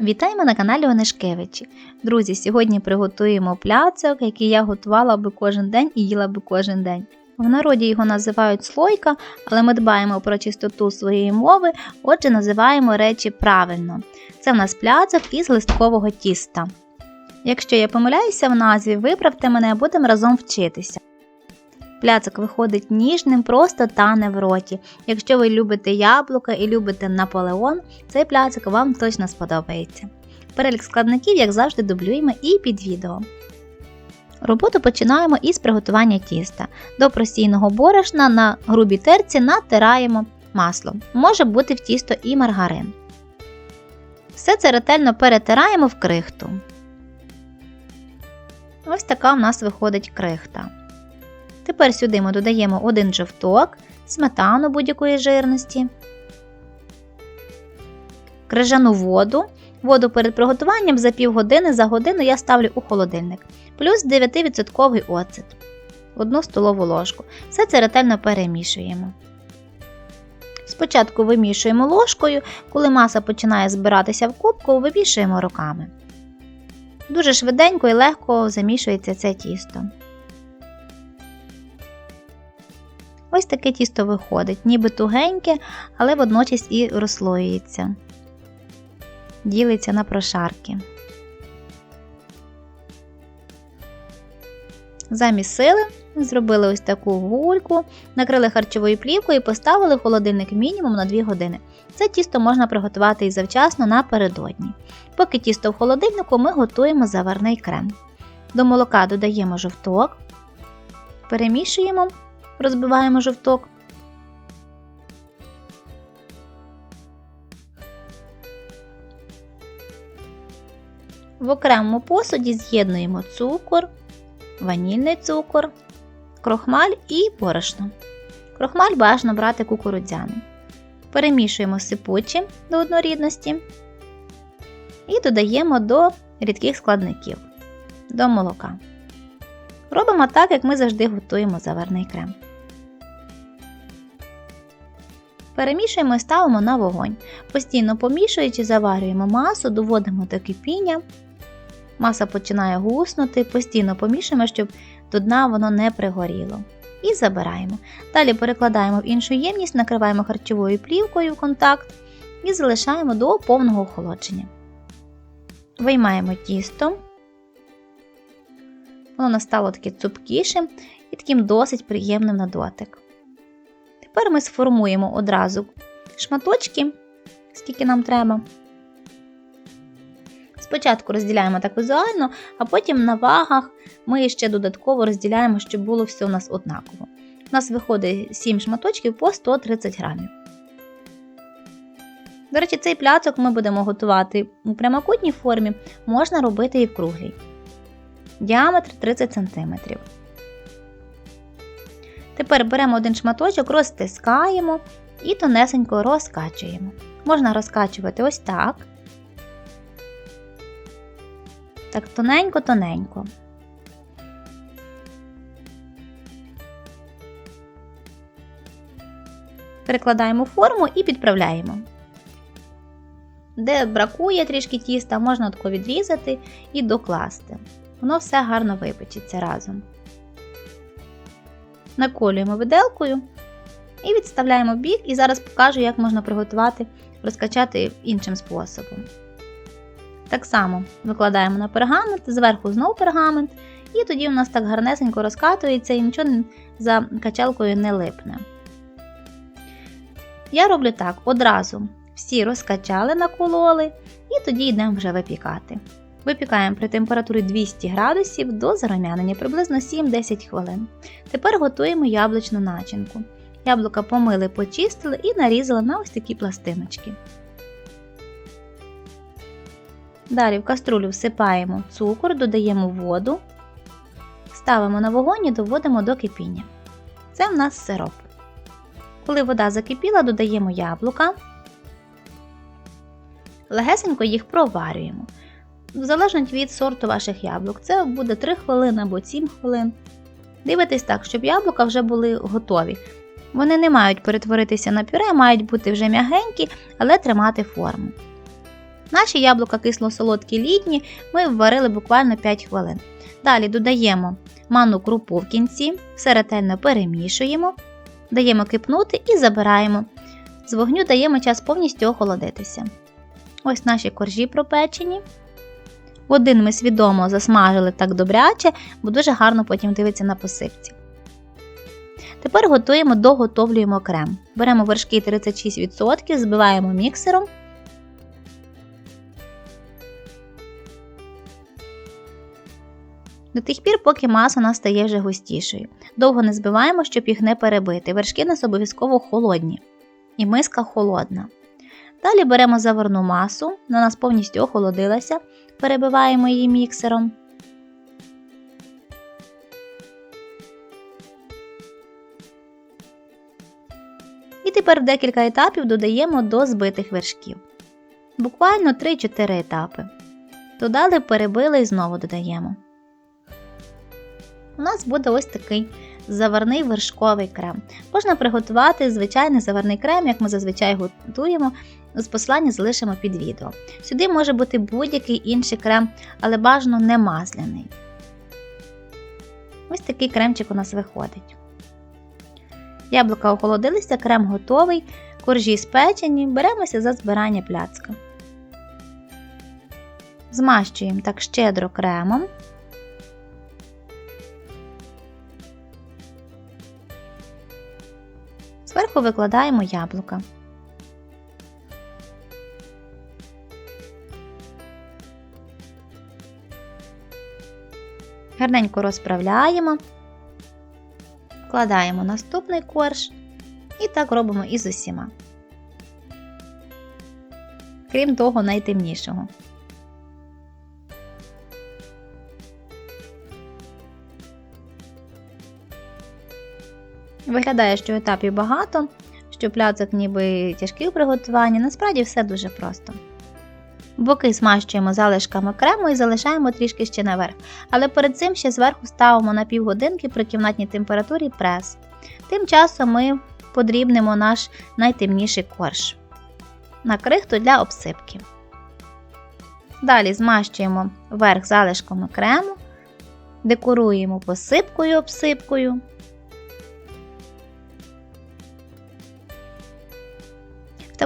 Вітаємо на каналі Онишкевичі. Друзі, сьогодні приготуємо пляцок, який я готувала би кожен день і їла би кожен день. В народі його називають слойка, але ми дбаємо про чистоту своєї мови, отже, називаємо речі правильно. Це в нас пляцок із листкового тіста. Якщо я помиляюся в назві, виправте мене, будемо разом вчитися. Пляцок виходить ніжним, просто тане в роті. Якщо ви любите яблука і любите Наполеон, цей пляцок вам точно сподобається. Перелік складників, як завжди, дублюємо і під відео. Роботу починаємо із приготування тіста. До простійного борошна на грубій терці натираємо масло. Може бути в тісто і маргарин. Все це ретельно перетираємо в крихту. Ось така в нас виходить крихта. Тепер сюди ми додаємо один жовток, сметану будь-якої жирності, крижану воду. Воду перед приготуванням за півгодини за годину я ставлю у холодильник, плюс 9% оцет, 1 столову ложку. Все це ретельно перемішуємо. Спочатку вимішуємо ложкою, коли маса починає збиратися в кубку, вимішуємо руками. Дуже швиденько і легко замішується це тісто. Таке тісто виходить, ніби тугеньке, але водночас і розслоюється, ділиться на прошарки. Замість сили зробили ось таку гульку, накрили харчовою плівкою і поставили холодильник мінімум на 2 години. Це тісто можна приготувати і завчасно напередодні. Поки тісто в холодильнику, ми готуємо заварний крем. До молока додаємо жовток, перемішуємо розбиваємо жовток. В окремому посуді з'єднуємо цукор, ванільний цукор, крохмаль і борошно. Крохмаль бажано брати кукурудзяний. Перемішуємо сипучі до однорідності і додаємо до рідких складників до молока. Робимо так, як ми завжди готуємо заварний крем. Перемішуємо і ставимо на вогонь. Постійно помішуючи, заварюємо масу, доводимо до кипіння. Маса починає гуснути, постійно помішуємо, щоб до дна воно не пригоріло. І забираємо. Далі перекладаємо в іншу ємність, накриваємо харчовою плівкою в контакт і залишаємо до повного охолодження. Виймаємо тісто. Воно стало таке цупкішим і таким досить приємним на дотик. Тепер ми сформуємо одразу шматочки, скільки нам треба. Спочатку розділяємо так візуально, а потім на вагах ми ще додатково розділяємо, щоб було все у нас однаково. У нас виходить 7 шматочків по 130 грамів. До речі, цей пляцок ми будемо готувати у прямокутній формі, можна робити і в круглій. Діаметр 30 см. Тепер беремо один шматочок, розтискаємо і тонесенько розкачуємо. Можна розкачувати ось так. Так тоненько-тоненько. Перекладаємо форму і підправляємо. Де бракує трішки тіста, можна тако відрізати і докласти. Воно все гарно випечеться разом наколюємо виделкою і відставляємо бік, і зараз покажу, як можна приготувати, розкачати іншим способом. Так само викладаємо на пергамент, зверху знову пергамент, і тоді у нас так гарнесенько розкатується і нічого за качалкою не липне. Я роблю так: одразу всі розкачали, накололи, і тоді йдемо вже випікати. Випікаємо при температурі 200 градусів до зарум'янення приблизно 7-10 хвилин. Тепер готуємо яблучну начинку. Яблука помили, почистили і нарізали на ось такі пластиночки. Далі в каструлю всипаємо цукор, додаємо воду, ставимо на вогонь і доводимо до кипіння. Це в нас сироп. Коли вода закипіла, додаємо яблука, легесенько їх проварюємо залежно від сорту ваших яблук. Це буде 3 хвилини або 7 хвилин. Дивитесь так, щоб яблука вже були готові. Вони не мають перетворитися на пюре, мають бути вже м'ягенькі, але тримати форму. Наші яблука кисло-солодкі літні ми варили буквально 5 хвилин. Далі додаємо манну крупу в кінці, все ретельно перемішуємо, даємо кипнути і забираємо. З вогню даємо час повністю охолодитися. Ось наші коржі пропечені. Один ми свідомо засмажили так добряче, бо дуже гарно потім дивиться на посипці. Тепер готуємо, доготовлюємо крем. Беремо вершки 36%, збиваємо міксером. До тих пір, поки маса у нас стає вже густішою. Довго не збиваємо, щоб їх не перебити. Вершки нас обов'язково холодні. І миска холодна. Далі беремо заварну масу, вона нас повністю охолодилася, перебиваємо її міксером. І тепер в декілька етапів додаємо до збитих вершків. Буквально 3-4 етапи. Додали, перебили і знову додаємо. У нас буде ось такий заварний вершковий крем. Можна приготувати звичайний заварний крем, як ми зазвичай готуємо. З посилання залишимо під відео. Сюди може бути будь-який інший крем, але бажано не масляний. Ось такий кремчик у нас виходить. Яблука охолодилися, крем готовий, коржі спечені, беремося за збирання пляцка. Змащуємо так щедро кремом. Зверху викладаємо яблука. Гарненько розправляємо, вкладаємо наступний корж і так робимо із усіма. Крім того, найтемнішого. Виглядає, що етапів багато, що пляцок ніби тяжкий у приготуванні, насправді все дуже просто. Боки змащуємо залишками крему і залишаємо трішки ще наверх, але перед цим ще зверху ставимо на півгодинки при кімнатній температурі прес. Тим часом ми подрібнемо наш найтемніший корж на крихту для обсипки. Далі змащуємо верх залишками крему, декоруємо посипкою обсипкою.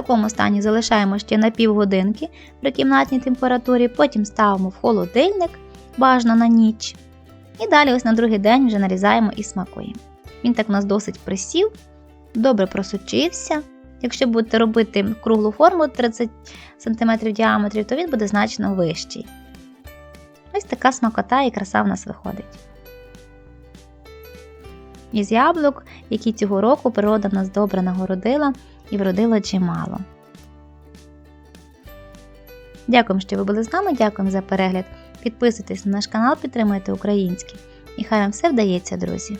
Такому стані залишаємо ще на півгодинки при кімнатній температурі, потім ставимо в холодильник, бажано на ніч. І далі ось на другий день вже нарізаємо і смакуємо. Він так у нас досить присів, добре просочився. Якщо будете робити круглу форму 30 см діаметрі, то він буде значно вищий. Ось така смакота і краса в нас виходить. Із яблук, які цього року природа в нас добре нагородила і вродила чимало. Дякуємо, що ви були з нами, дякуємо за перегляд. Підписуйтесь на наш канал, підтримуйте український. І хай вам все вдається, друзі!